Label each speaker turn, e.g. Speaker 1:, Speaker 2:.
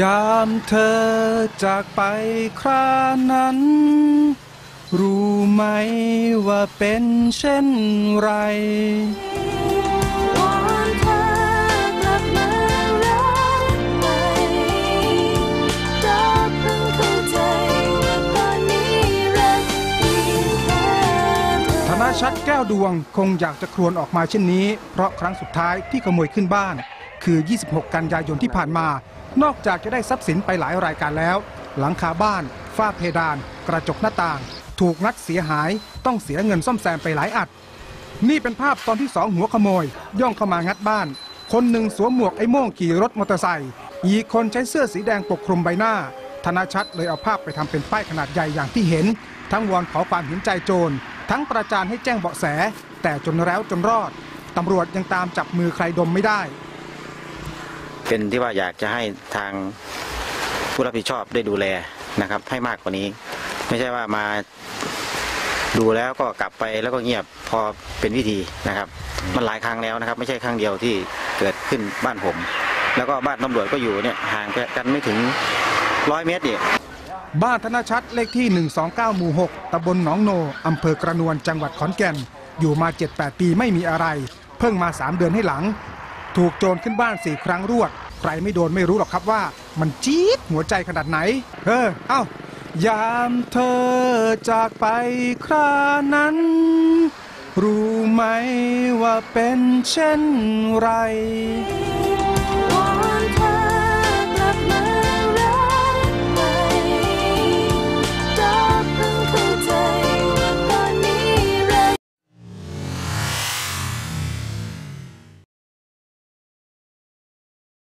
Speaker 1: ยามเธอจากไปครานั้น รู้ไหมว่าเป็นเช่นไรชัดแก้วดวงคงอยากจะครวญออกมาเช่นนี้ เพราะครั้งสุดท้ายที่ขโมยขึ้นบ้าน คือ 26 กันยายนที่ผ่านมา นอกจากจะได้ทรัพย์สินไปหลายรายการแล้ว หลังคาบ้าน ฝ้าเพดาน กระจกหน้าต่าง ถูกงัดเสียหาย ต้องเสียเงินซ่อมแซมไปหลายอัด นี่เป็นภาพตอนที่สองหัวขโมย ย่องเข้ามางัดบ้าน คนหนึ่งสวมหมวกไอ้โม่งขี่รถมอเตอร์ไซค์อีกคนใช้เสื้อสีแดงปกคลุมใบหน้า ธนชัดเลยเอาภาพไปทำเป็นป้ายขนาดใหญ่อย่างที่เห็น ทั้งวอนขอความเห็นใจโจร ทั้งประจานให้แจ้งเบาะแส แต่จนแล้วจนรอดตำรวจยังตามจับมือใครดมไม่ได้
Speaker 2: เป็นที่ว่าอยากจะให้ทางผู้รับผิดชอบได้ดูแลนะครับ ให้มากกว่านี้ ไม่ใช่ว่ามาดูแล้วก็กลับไปแล้วก็เงียบพอเป็นวิธีนะครับ มันหลายครั้งแล้วนะครับ ไม่ใช่ครั้งเดียวที่เกิดขึ้นบ้านผม แล้วก็บ้านตำรวจก็อยู่เนี่ยห่างกันไม่ถึงร้อยเมตรเนี่ย
Speaker 1: บ้านธนชัดเลขที่ 129 หมู่ 6ตำบลหนองโนอำเภอกระนวนจังหวัดขอนแก่น อยู่มา 7-8 ปีไม่มีอะไร เพิ่งมา 3 เดือนให้หลัง ถูกโจรขึ้นบ้านสี่ครั้งรวด ใครไม่โดนไม่รู้หรอกครับว่า มันจี๊ดหัวใจขนาดไหน เออ เอ้ายามเธอจากไปครานั้น รู้ไหมว่าเป็นเช่นไร